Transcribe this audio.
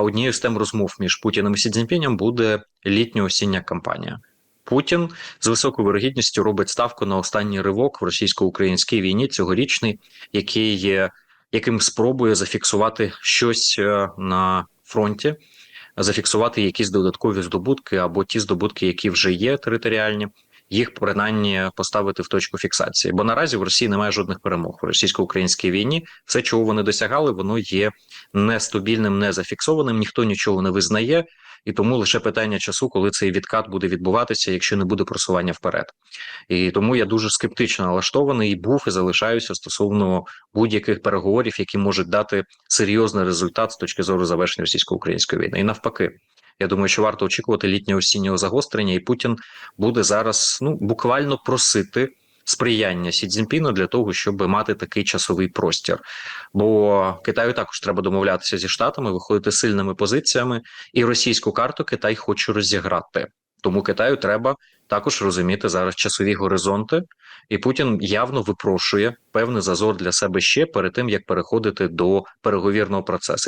Однією з тем розмов між Путіним і Сі Цзіньпінем буде літньо-осіння кампанія. Путін з високою вирогідністю робить ставку на останній ривок в російсько-українській війні цьогорічний, який є яким спробує зафіксувати щось е, на фронті, зафіксувати якісь додаткові здобутки або ті здобутки, які вже є територіальні, їх принаймні поставити в точку фіксації. Бо наразі в Росії немає жодних перемог у російсько-українській війні. Все, чого вони досягали, воно є нестабільним, не зафіксованим. Ніхто нічого не визнає. І тому лише питання часу, коли цей відкат буде відбуватися, якщо не буде просування вперед. І тому я дуже скептично налаштований і був і залишаюся стосовно будь-яких переговорів, які можуть дати серйозний результат з точки зору завершення російсько-української війни. І навпаки, я думаю, що варто очікувати літнього осіннього загострення, і Путін буде зараз ну буквально просити. Сприяння Сі Цзіньпіну для того, щоб мати такий часовий простір, бо Китаю також треба домовлятися зі штатами, виходити сильними позиціями, і російську карту Китай хоче розіграти. Тому Китаю треба також розуміти зараз часові горизонти, і Путін явно випрошує певний зазор для себе ще перед тим як переходити до переговірного процесу.